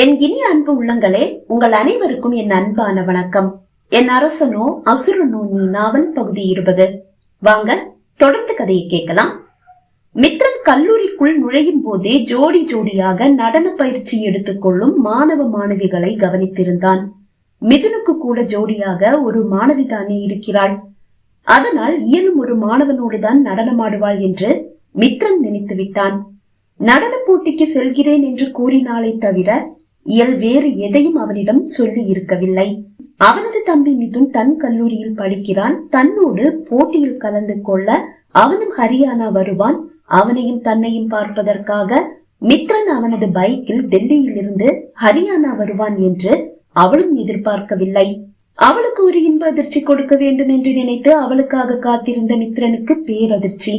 என் இனிய அன்பு உள்ளங்களே உங்கள் அனைவருக்கும் என் அன்பான வணக்கம். என் அரசனோ அசுரனோ நீ நாவல் பகுதி இருபது. வாங்க தொடர்ந்து கதையை கேட்கலாம். மித்ரன் கல்லூரிக்குள் நுழையும் போதே ஜோடி ஜோடியாக நடன பயிற்சி எடுத்துக்கொள்ளும் மாணவ மாணவிகளை கவனித்திருந்தான். மிதுனுக்கு கூட ஜோடியாக ஒரு மாணவிதானே இருக்கிறாள். அதனால் இயலும் ஒரு மாணவனோடுதான் நடனமாடுவாள் என்று மித்ரன் நினைத்து விட்டான் நடன போட்டிக்கு செல்கிறேன் என்று கூறினாலே தவிர இயல் வேறு எதையும் அவனிடம் சொல்லி இருக்கவில்லை. அவனது தம்பி மிதுன் தன் கல்லூரியில் படிக்கிறான். தன்னோடு போட்டியில் கலந்து கொள்ள அவனும் ஹரியானா வருவான். அவனையும் தன்னையும் பார்ப்பதற்காக மித்ரன் அவனது பைக்கில் டெல்லியில் இருந்து ஹரியானா வருவான் என்று அவளும் எதிர்பார்க்கவில்லை. அவளுக்கு ஒரு இன்ப அதிர்ச்சி கொடுக்க வேண்டும் என்று நினைத்து அவளுக்காக காத்திருந்த மித்ரனுக்கு பேரதிர்ச்சி.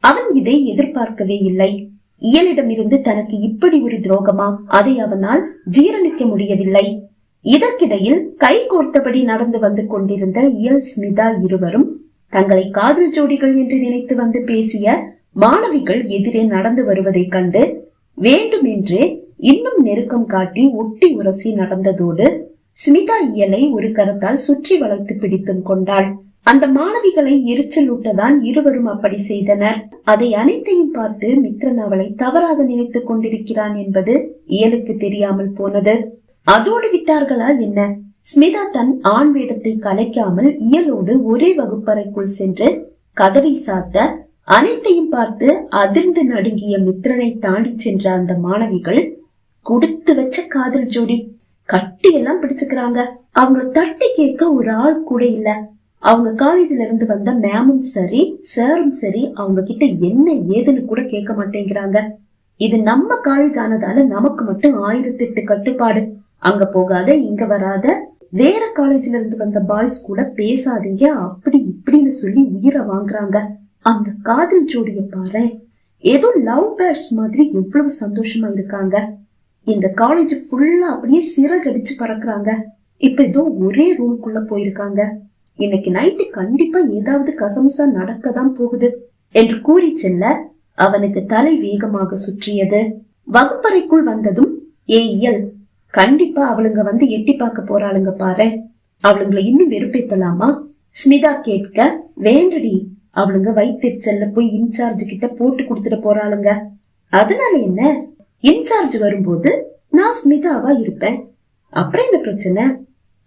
அவன் இதை எதிர்பார்க்கவே இல்லை. இயலிடமிருந்து தனக்கு இப்படி ஒரு துரோகமா? அதை அவனால் ஜீரணிக்க முடியவில்லை. இதற்கிடையில் கை கோர்த்தபடி நடந்து வந்து கொண்டிருந்த இயல் ஸ்மிதா இருவரும் தங்களை காதல் ஜோடிகள் என்று நினைத்து வந்து பேசிய மாணவிகள் எதிரே நடந்து வருவதைக் கண்டு வேண்டுமென்றே இன்னும் நெருக்கம் காட்டி ஒட்டி உரசி நடந்ததோடு ஸ்மிதா இயலை ஒரு கரத்தால் சுற்றி வளைத்து பிடித்தும் கொண்டாள். அந்த மாணவிகளை எரிச்சலூட்டதான் இருவரும் அப்படி செய்தனர். அதை அனைத்தையும் பார்த்து மித்ரன் அவளை தவறாக நினைத்துக் கொண்டிருக்கிறான் என்பது இயலுக்கு தெரியாமல் போனது. அதோடு விட்டார்களா என்ன? ஸ்மிதா தன் ஆண் வேடத்தை கலைக்காமல் இயலோடு ஒரே வகுப்பறைக்குள் சென்று கதவை சாத்த அனைத்தையும் பார்த்து அதிர்ந்து நடுங்கிய மித்ரனை தாண்டி சென்ற அந்த மாணவிகள் கொடுத்து வச்ச காதல் ஜோடி கட்டியெல்லாம் பிடிச்சுக்கிறாங்க. அவங்கள தட்டி கேட்க ஒரு ஆள் கூட இல்ல. அவங்க காலேஜ்ல இருந்து வந்த மேமும் சரி சாரும் சரி அவங்க கிட்ட என்ன ஏதுன்னு கூட கேட்க மாட்டேங்கிறாங்க. இது நம்ம காலேஜ் ஆனதால நமக்கு மட்டும் ஆயிரத்தி எட்டு கட்டுப்பாடு. அங்க போகாத இங்க வராத வேற காலேஜ்ல இருந்து வந்த பாய்ஸ் கூட பேசாதீங்க அப்படி இப்படின்னு சொல்லி உயிரை வாங்குறாங்க. அந்த காதல் ஜோடிய பாரு ஏதோ லவ் பேர்ட்ஸ் மாதிரி எவ்வளவு சந்தோஷமா இருக்காங்க. இந்த காலேஜ் ஃபுல்லா அப்படியே சிறகடிச்சு பறக்குறாங்க. இப்ப ஏதோ ஒரே ரூம்குள்ள போயிருக்காங்க. இன்னைக்கு நைட்டு கண்டிப்பா ஏதாவது கசமுசா நடக்கதான் போகுது என்று கூறி செல்ல அவனுக்கு தலை வேகமாக சுற்றியது. வகுப்பறைக்குள் வந்ததும் ஏ இயல் கண்டிப்பா அவளுங்க வந்து எட்டி பார்க்க போறாளுங்க பாரு. அவளுங்களை இன்னும் வெறுப்பேத்தலாமா? ஸ்மிதா கேட்க வேண்டடி அவளுங்க வைத்திருச்சல்ல போய் இன்சார்ஜ் கிட்ட போட்டு கொடுத்துட்டு போறாளுங்க. அதனால என்ன? இன்சார்ஜ் வரும்போது நான் ஸ்மிதாவா இருப்பேன். அப்புறம் என்ன பிரச்சனை?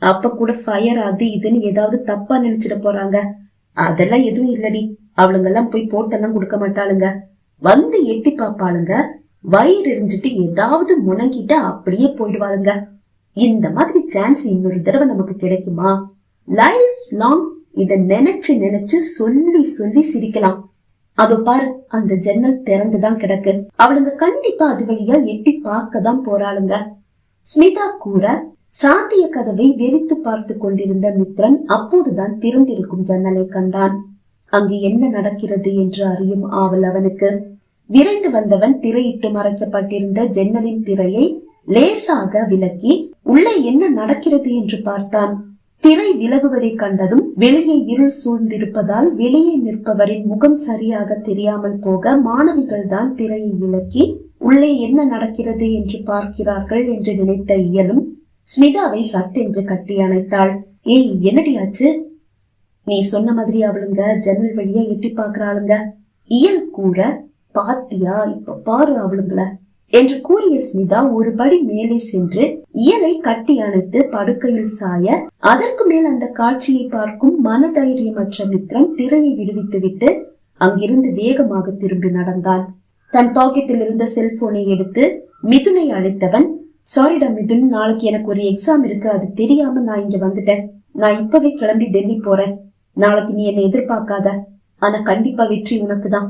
அப்ப கூட ஃபயர் அது இதுன்னு ஏதாவது தப்பா நினைச்சிட போறாங்க. அதெல்லாம் எதுவும் இல்லடி. அவளுங்க எல்லாம் போய் போட்டெல்லாம் கொடுக்க மாட்டாளுங்க. வந்து எட்டி பாப்பாளுங்க வயிறு எரிஞ்சிட்டு ஏதாவது முணங்கிட்டு அப்படியே போயிடுவாளுங்க. இந்த மாதிரி சான்ஸ் இன்னொரு தடவை நமக்கு கிடைக்குமா? லைஃப் லாங் இத நினைச்சு நினைச்சு சொல்லி சொல்லி சிரிக்கலாம். அதோ பாரு அந்த ஜன்னல் திறந்துதான் கிடக்கு. அவளுங்க கண்டிப்பா அது வழியா எட்டி பார்க்க தான் போறாளுங்க. ஸ்மிதா கூற சாத்திய கதவை வெறித்து பார்த்து கொண்டிருந்த மித்ரன் அப்போதுதான் திறந்திருக்கும் ஜன்னலை கண்டான். அங்கு என்ன நடக்கிறது என்று அறியும் ஆவல் அவனுக்கு. விரைந்து வந்தவன் திரையிட்டு மறைக்கப்பட்டிருந்த ஜன்னலின் திரையை லேசாக விலக்கி உள்ளே என்ன நடக்கிறது என்று பார்த்தான். திரை விலகுவதை கண்டதும் வெளியே இருள் சூழ்ந்திருப்பதால் வெளியே நிற்பவரின் முகம் சரியாக தெரியாமல் போக மாணவிகள் தான் திரையை விலக்கி உள்ளே என்ன நடக்கிறது என்று பார்க்கிறார்கள் என்று நினைத்த இயலும் ஸ்மிதாவை சட்டென்று கட்டி அணைத்தாள். ஏய் என்னடியாச்சு? நீ சொன்ன மாதிரி அவளுங்க ஜன்னல் வழியா எட்டி பாக்குறாளுங்க இயல் கூற பாத்தியா? இப்ப பாரு அவளுங்கள. என்று கூறிய ஸ்மிதா ஒரு படி மேலே சென்று இயலை கட்டி அணைத்து படுக்கையில் சாய அதற்கு மேல் அந்த காட்சியை பார்க்கும் மனதைரியமற்ற மித்ரன் திரையை விடுவித்துவிட்டு அங்கிருந்து வேகமாக திரும்பி நடந்தான். தன் பாக்கெட்டில் இருந்த செல்போனை எடுத்து மிதுனை அழைத்தவன் சாரிடா மிதுன் நாளைக்கு எனக்கு ஒரு எக்ஸாம் இருக்கு. அது தெரியாம நான் இங்க வந்துட்டேன். நான் இப்பவே கிளம்பி டெல்லி போறேன். நாளைக்கு நீ என்னை எதிர்பார்க்காத. ஆனா கண்டிப்பா வெற்றி உனக்குதான்.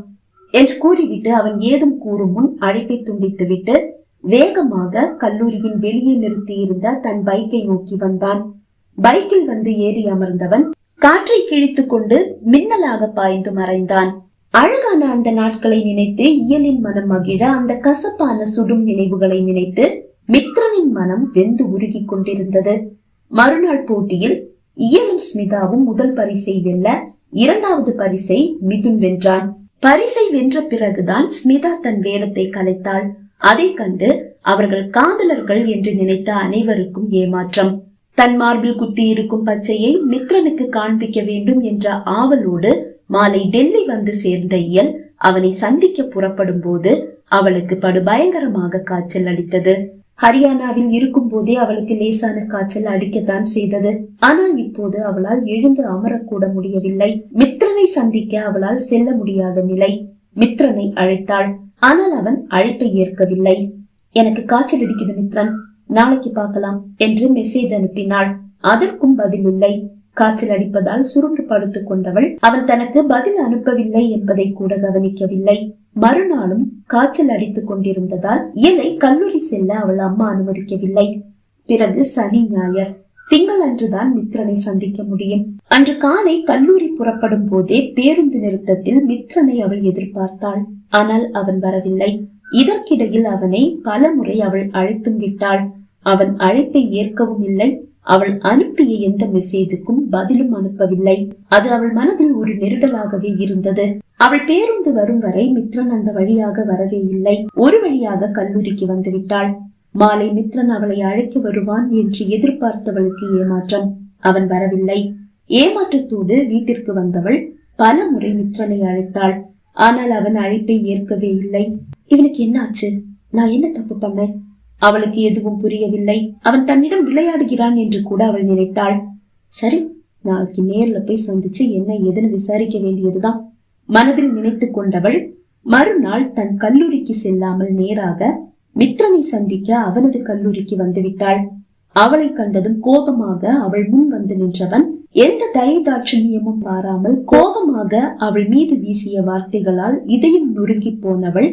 என்று கூறிவிட்டு அவன் ஏதும் கூறும் முன் அழைப்பை துண்டித்துவிட்டு வேகமாக கல்லூரியின் வெளியே நிறுத்தியிருந்த தன் பைக்கை நோக்கி வந்தான். பைக்கில் வந்து ஏறி அமர்ந்தவன் காற்றை கிழித்துக் கொண்டு மின்னலாக பாய்ந்து மறைந்தான். அழகான அந்த நாட்களை நினைத்து இயலின் மனம் மகிழ அந்த கசப்பான சுடும் நினைவுகளை நினைத்து மித்ரனின் மனம் வெந்து உருகி கொண்டிருந்தது. மறுநாள் போட்டியில் இயலும் ஸ்மிதாவும் முதல் பரிசை வெல்ல இரண்டாவது பரிசை மிதுன் வென்றான். பரிசை வென்ற பிறகுதான் ஸ்மிதா தன் வேடத்தை கலைத்தாள். அதை கண்டு அவர்கள் காதலர்கள் என்று நினைத்த அனைவருக்கும் ஏமாற்றம். தன் மார்பில் குத்தி இருக்கும் பச்சையை மித்ரனுக்கு காண்பிக்க வேண்டும் என்ற ஆவலோடு மாலை டெல்லி வந்து சேர்ந்த இயல் அவனை சந்திக்க புறப்படும் போது அவளுக்கு படு பயங்கரமாக காய்ச்சல் அடித்தது. ஹரியானாவில் இருக்கும் போதே அவளுக்கு லேசான காய்ச்சல் அடிக்கத்தான் செய்தது. ஆனால் இப்போது அவளால் எழுந்து அமரக்கூட முடியவில்லை. மித்ரனை சந்திக்க அவளால் செல்ல முடியாத நிலை. மித்ரனை அழைத்தாள். ஆனால் அவன் அழைப்பை ஏற்கவில்லை. எனக்கு காய்ச்சல் அடிக்குது மித்ரன். நாளைக்கு பார்க்கலாம் என்று மெசேஜ் அனுப்பினாள். அதற்கும் பதில் இல்லை. காய்ச்சல் அடிப்பதால் சுருண்டு படுத்துக் கொண்டவள் அவன் தனக்கு பதில் அனுப்பவில்லை என்பதை கூட கவனிக்கவில்லை. மறுநாளும் காய்ச்சல் அடித்துக் கொண்டிருந்ததால் இயலை கல்லூரி செல்ல அவள் அம்மா அனுமதிக்கவில்லை. பிறகு சனி ஞாயர் திங்கள் அன்றுதான் மித்ரனை சந்திக்க முடியும். அன்று காலை கல்லூரி புறப்படும் போதே பேருந்து நிறுத்தத்தில் மித்ரனை அவள் எதிர்பார்த்தாள். ஆனால் அவன் வரவில்லை. இதற்கிடையில் அவனை பல முறை அவள் அழைத்தும் விட்டாள். அவன் அழைப்பை ஏற்கவும் இல்லை. அவள் அனுப்பிய எந்த மெசேஜுக்கும் பதிலும் அனுப்பவில்லை. அது அவள் மனதில் ஒரு நெருடலாகவே இருந்தது. அவள் பேருந்து வரும் வரை மித்ரன் அந்த வழியாக வரவே இல்லை. ஒரு வழியாக கல்லூரிக்கு வந்து விட்டாள் மாலை மித்ரன் அவளை அழைக்க வருவான் என்று எதிர்பார்த்தவளுக்கு ஏமாற்றம். அவன் வரவில்லை. ஏமாற்றத்தோடு வீட்டிற்கு வந்தவள் பல முறை மித்ரனை அழைத்தாள். ஆனால் அவன் அழைப்பை ஏற்கவே இல்லை. இவனுக்கு என்னாச்சு? நான் என்ன தப்பு பண்ணேன்? அவளுக்கு எதுவும் புரியவில்லை. அவன் தன்னிடம் விளையாடுகிறான் என்று கூட அவள் நினைத்தாள். சரி நாளைக்கு நேர்ல போய் சந்திச்சு என்ன ஏதுன்னு விசாரிக்க வேண்டியதுதான். மனதில் நினைத்து கொண்டவள் மறுநாள் தன் கல்லூரிக்கு செல்லாமல் நேராக மித்ரனை சந்திக்க அவனது கல்லூரிக்கு வந்துவிட்டாள். அவளை கண்டதும் கோபமாக அவள் முன் வந்து நின்றவன் எந்த தயதாட்சணியமும் பாராமல் கோபமாக அவள் மீது வீசிய வார்த்தைகளால் இதயம் நொறுங்கி போனவள்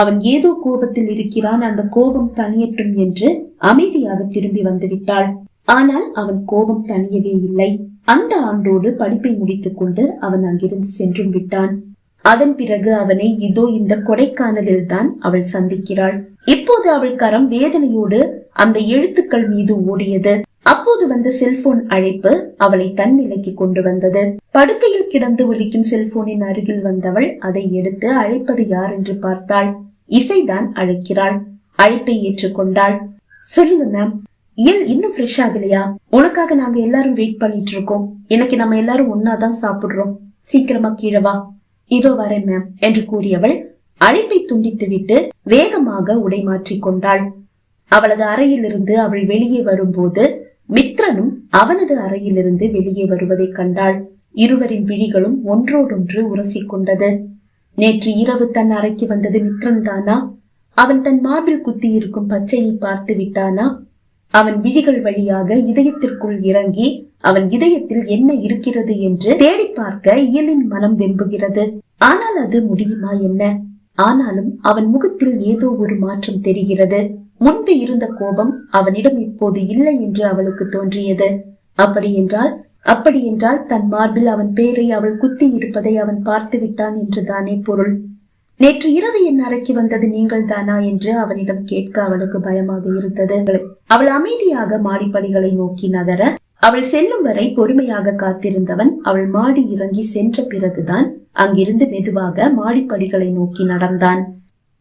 அவன் ஏதோ கோபத்தில் இருக்கிறான். அந்த கோபம் தனியட்டும் என்று அமைதியாக திரும்பி வந்துவிட்டாள். ஆனால் அவன் கோபம் தனியவே இல்லை. அந்த ஆண்டோடு படிப்பை முடித்துக் கொண்டு அவன் அங்கிருந்து சென்றும் விட்டான். அதன் பிறகு அவனை இதோ இந்த கொடைக்கானலில் தான் அவள் சந்திக்கிறாள். இப்போது அவள் கரம் வேதனையோடு அந்த எழுத்துக்கள் மீது ஓடியது. அப்போது வந்த செல்போன் அழைப்பு அவளை தன் நிலைக்கு கொண்டு வந்தது. படுக்கையில் கிடந்து ஒலிக்கும் செல்போனின் அருகில் வந்தவள் அதை எடுத்து அழைப்பது யார் என்று பார்த்தாள். இசைதான் அழைக்கிறாள். அழைப்பை ஏற்றுக்கொண்டாள். சொல்லுங்க மேம் ஏன் இன்னும் ஃப்ரெஷ் ஆகலையா? உனக்காக நாங்க எல்லாரும் வெயிட் பண்ணிட்டு இருக்கோம் இன்னைக்கு நம்ம எல்லாரும் ஒன்னாதான் சாப்பிடுறோம். சீக்கிரமா கீழவா இதோ வரேன் மேம் என்று கூறியவள் அழைப்பை துண்டித்துவிட்டு வேகமாக உடை மாற்றிக் கொண்டாள். அவளது அறையிலிருந்து அவள் வெளியே வரும்போது மித்ரனும் அவனது அறையிலிருந்து வெளியே வருவதைக் கண்டாள். இருவரின் விழிகளும் ஒன்றோடொன்று உரசிக்கொண்டது நேற்று இரவு தன் அறைக்கு வந்தது மித்ரன் தானா அவன் தன் மார்பில் குத்தி இருக்கும் பச்சையை பார்த்து விட்டானா? அவன் விழிகள் வழியாக இதயத்திற்குள் இறங்கி அவன் இதயத்தில் என்ன இருக்கிறது என்று தேடி பார்க்க இயலின் மனம் வெம்புகிறது. ஆனால் அது முடியுமா என்ன? ஆனாலும் அவன் முகத்தில் ஏதோ ஒரு மாற்றம் தெரிகிறது. முன்பு இருந்த கோபம் அவனிடம் இப்போது இல்லை என்று அவளுக்கு தோன்றியது. அப்படி என்றால் அப்படியென்றால் தன் மார்பில் அவன் பேரை அவள் குத்தி இருப்பதை அவன் பார்த்து விட்டான் என்று தானே பொருள். நேற்று இரவு என் அறைக்கு வந்தது நீங்கள் தானா என்று அவனிடம் கேட்க அவளுக்கு பயமாக இருந்தது. அவள் அமைதியாக மாடிப்படிகளை நோக்கி நகர அவள் செல்லும் வரை பொறுமையாக காத்திருந்தவன் அவள் மாடி இறங்கி சென்ற பிறகுதான் அங்கிருந்து மெதுவாக மாடிப்படிகளை நோக்கி நடந்தான்.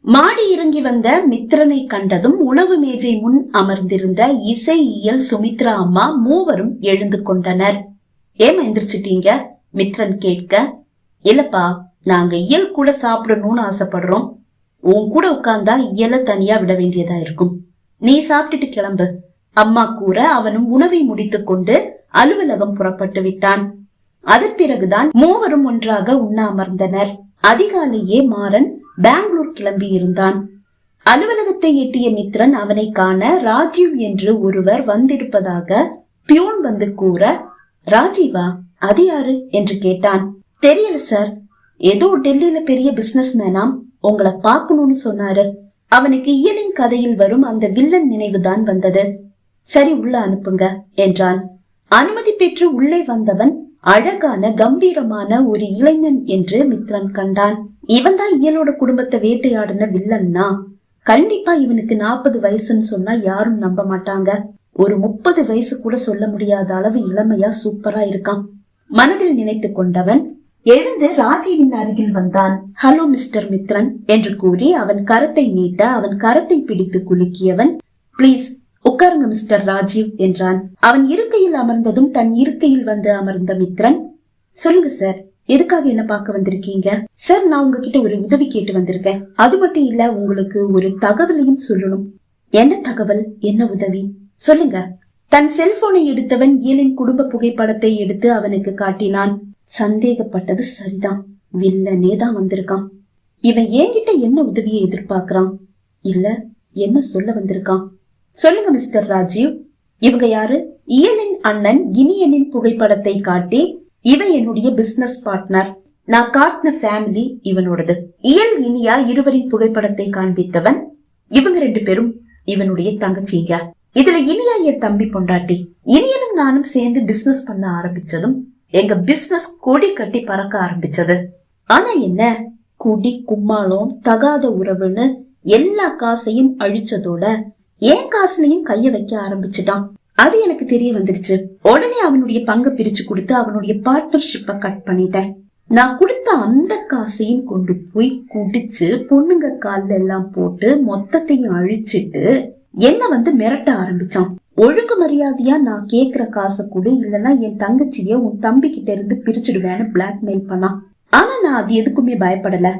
மாடி இறங்கி வந்த மித்ரனை கண்டதும் உணவு மேஜை முன் அமர்ந்திருந்த இசை இயல் சுமித்ரா அம்மா மூவரும் எழுந்து கொண்டனர். ஏமா எந்திரிச்சிட்டீங்க? மித்ரன் கேட்க இல்லப்பா நாங்க இயல் கூட சாப்பிடணும்னு ஆசைப்படுறோம். உன் கூட உட்கார்ந்தா இயல தனியா விட வேண்டியதா இருக்கும். நீ சாப்பிட்டுட்டு கிளம்பு. அம்மா கூற அவனும் உணவை முடித்துக் கொண்டு அலுவலகம் புறப்பட்டு விட்டான். அதன் பிறகுதான் மூவரும் ஒன்றாக உண்ண அமர்ந்தனர் அதிகாலையே மாறன் பெங்களூர் கிளம்பி இருந்தான். அலுவலகத்தை எட்டிய மித்ரன் அவனை காண ராஜீவ் என்று ஒருவர் வந்திருப்பதாக பியூன் வந்து கூற ராஜீவா அது யாரு? என்று கேட்டான். தெரியல சார். ஏதோ டெல்லியில பெரிய பிசினஸ் மேனாம் உங்களை பார்க்கணும்னு சொன்னாரு. அவனுக்கு இயலின் கதையில் வரும் அந்த வில்லன் நினைவுதான் வந்தது. சரி உள்ள அனுப்புங்க என்றான். அனுமதி பெற்று உள்ளே வந்தவன் அழகான கம்பீரமான ஒரு இளைஞன் என்று மித்ரன் கண்டான். இவன் தான் இயலோட குடும்பத்தை வேட்டையாடின வில்லன்னா? கண்டிப்பா இவனுக்கு நாற்பது வயசுன்னு சொன்னா யாரும் நம்ப மாட்டாங்க. ஒரு முப்பது வயசு கூட சொல்ல முடியாத அளவு இளமையா சூப்பரா இருக்கான். மனதில் நினைத்து கொண்டவன் எழுந்து ராஜீவின் அருகில் வந்தான். ஹலோ மிஸ்டர் மித்ரன் என்று கூறி அவன் கரத்தை நீட்ட அவன் கரத்தை பிடித்து குலுக்கியவன் பிளீஸ் உட்காருங்க மிஸ்டர் ராஜீவ் என்றான். அவன் இருக்கையில் அமர்ந்ததும் தன் இருக்கையில் வந்து அமர்ந்த மித்ரன் சொல்லுங்க சார் எதுக்காக என்ன பார்க்க வந்திருக்கீங்க? சார் நான் உங்ககிட்ட ஒரு உதவி கேட்டு வந்திருக்கேன். அது மட்டும் இல்ல உங்களுக்கு ஒரு தகவலையும் சொல்லணும். என்ன தகவல்? என்ன உதவி? சொல்லுங்க. தன் செல்போனை எடுத்தவன் இயலின் குடும்ப புகைப்படத்தை எடுத்து அவனுக்கு காட்டினான். சந்தேகப்பட்டது சரிதான். வில்லனே தான் வந்திருக்கான். இவன் என்கிட்ட என்ன உதவியை எதிர்பார்க்கறான்? இல்ல என்ன சொல்ல வந்திருக்கான்? சொல்லுங்க மிஸ்டர் ராஜீவ். இவங்க யாரு? இயலின் அண்ணன் இனியனின் புகைப்படத்தை காட்டி இவன் என்னுடைய பிசினஸ் பார்ட்னர் நான் காட்டின ஃபேமிலி இவனோடது. இயல் இனியா இருவரின் புகைப்படத்தை காண்பித்தவன் இவங்க ரெண்டு பேரும் இவனுடைய தங்கச்சிங்க. இதுல இனியா என் தம்பி பொண்டாட்டி. இனியனும் நானும் சேர்ந்து பிசினஸ் பண்ண ஆரம்பிச்சதும் எங்க பிசினஸ் கொடி கட்டி பறக்க ஆரம்பிச்சது. ஆனா என்ன? குடி கும்மாளம் தகாத உறவுன்னு எல்லா காசையும் அழிச்சதோட என் காசுலயும் கைய வைக்க ஆரம்பிச்சுட்டான். அது எனக்கு தெரிய வந்துடுச்சு. உடனே அவனுடைய பங்கு பிரிச்சு கொடுத்து அவனுடைய பார்ட்னர்ஷிப்ப கட் பண்ணிட்டேன். நான் கொடுத்த அந்த காசையும் கொண்டு போய் குடிச்சு பொண்ணுங்க கால்ல எல்லாம் போட்டு மொத்தத்தையும் அழிச்சிட்டு என்ன வந்து மிரட்ட ஆரம்பிச்சான்? ஒழுங்கு மரியாதையா நான் கேக்குற காசை கொடு இல்லைன்னா என் தங்கச்சிய உன் தம்பி கிட்ட இருந்து பிரிச்சுடுவேன்னு பிளாக்மெயில் பண்ணான். ஆனா நான் அது எதுக்குமே பயப்படல.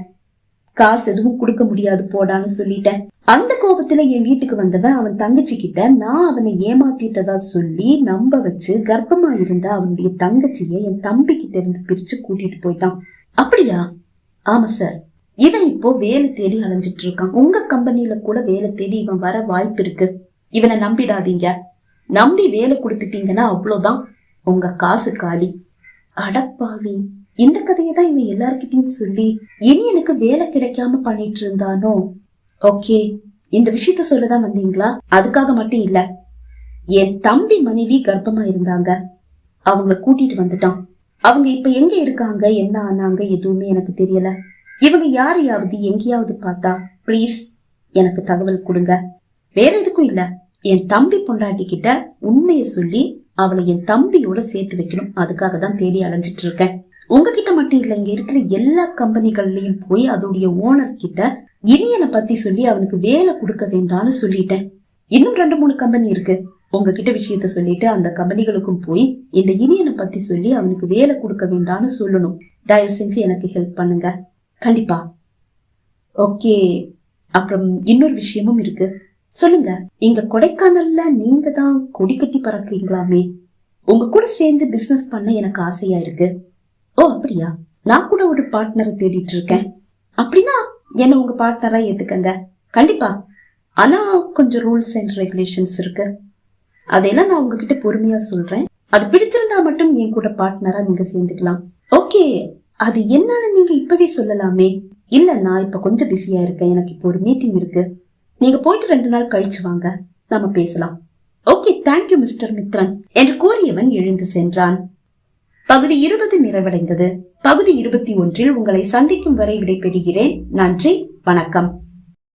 காசு எதுவும் கொடுக்க முடியாது போடான்னு சொல்லிட்டேன். அந்த கோபத்துல என் வீட்டுக்கு வந்தவன் அவன் தங்கச்சி கிட்ட நான் அவனை ஏமாத்திட்டதா சொல்லி நம்ப வச்சு கர்ப்பமா இருந்த அவனுடைய தங்கச்சிய என் தம்பி கிட்ட இருந்து பிரிச்சு கூட்டிட்டு போயிட்டான். அப்படியா? ஆமா சார் இவன் இப்போ வேலை தேடி அலைஞ்சிட்டு இருக்கான் உங்க கம்பெனில கூட வேலை தேடி இவன் வர வாய்ப்பு இருக்கு. இவனை நம்பிடாதீங்க. நம்பி வேலை கொடுத்துட்டீங்கன்னா அவ்வளவுதான். உங்க காசு காலி. அடப்பாவி இந்த கதையை தான் இவன் எல்லார்கிட்டயும் சொல்லி இனி எனக்கு வேலை கிடைக்காம பண்ணிட்டு இருந்தானோ? ஓகே. இந்த விஷயத்த சொல்லதான் வந்தீங்களா? அதுக்காக மட்டும் இல்ல. என் தம்பி மனைவி கர்ப்பமா இருந்தாங்க. அவங்கள கூட்டிட்டு வந்துட்டான். அவங்க இப்ப எங்க இருக்காங்க என்ன ஆனாங்க எதுவுமே எனக்கு தெரியல. இவங்க யாரையாவது எங்கேயாவது பார்த்தா ப்ளீஸ் எனக்கு தகவல் கொடுங்க. வேற எதுக்கும் இல்ல. என் தம்பி பொண்டாட்டி கிட்ட உண்மையை சொல்லி அவளை என் தம்பியோட சேர்த்து வைக்கணும். அதுக்காக தான் தேடி அலைஞ்சிட்டு இருக்கேன் உங்ககிட்ட மட்டும் இல்ல இங்க இருக்கிற எல்லா கம்பெனிகள்லயும் போய் அதோடைய ஓனர் கிட்ட இனியனை பத்தி சொல்லி அவனுக்கு வேலை கொடுக்க வேண்டாம்னு சொல்லிட்டேன். இன்னும் ரெண்டு மூணு கம்பெனி இருக்கு. உங்ககிட்ட விஷயத்த சொல்லிட்டு அந்த கம்பெனிகளுக்கும் போய் இந்த இனியனை பத்தி சொல்லி அவனுக்கு வேலை கொடுக்க வேண்டாம்னு சொல்லணும். தயவு செஞ்சு எனக்கு ஹெல்ப் பண்ணுங்க. கண்டிப்பா. ஓகே. அப்புறம் இன்னொரு விஷயமும் இருக்கு. சொல்லுங்க. இங்க கொடைக்கானல்ல நீங்க தான் கொடி கட்டி பறக்குறீங்களாமே? உங்க கூட சேர்ந்து பிசினஸ் பண்ண எனக்கு ஆசையா இருக்கு. ஓ அப்படியா? நான் கூட ஒரு பார்ட்னரை தேடிட்டு இருக்கேன். அப்படின்னா என்ன உங்க பார்ட்னரா ஏத்துக்கங்க. கண்டிப்பா. ஆனா கொஞ்சம் ரூல்ஸ் அண்ட் ரெகுலேஷன்ஸ் இருக்கு. அதையெல்லாம் நான் உங்ககிட்ட பொறுமையா சொல்றேன். அது பிடிச்சிருந்தா மட்டும் என் கூட பார்ட்னரா நீங்க சேர்ந்துக்கலாம். ஓகே. அது என்னன்னு நீங்க இப்பவே சொல்லலாமே. இல்ல நான் இப்ப கொஞ்சம் பிஸியா இருக்கேன். எனக்கு இப்போ ஒரு மீட்டிங் இருக்கு. நீங்க போயிட்டு ரெண்டு நாள் கழிச்சு வாங்க. நாம பேசலாம். Okay thank you mister Mithran. என்று கூறியவன் எழுந்து சென்றான். பகுதி இருபது நிறைவடைந்தது. பகுதி இருபத்தி ஒன்றில் உங்களை சந்திக்கும் வரை விடைபெறுகிறேன். நன்றி வணக்கம்.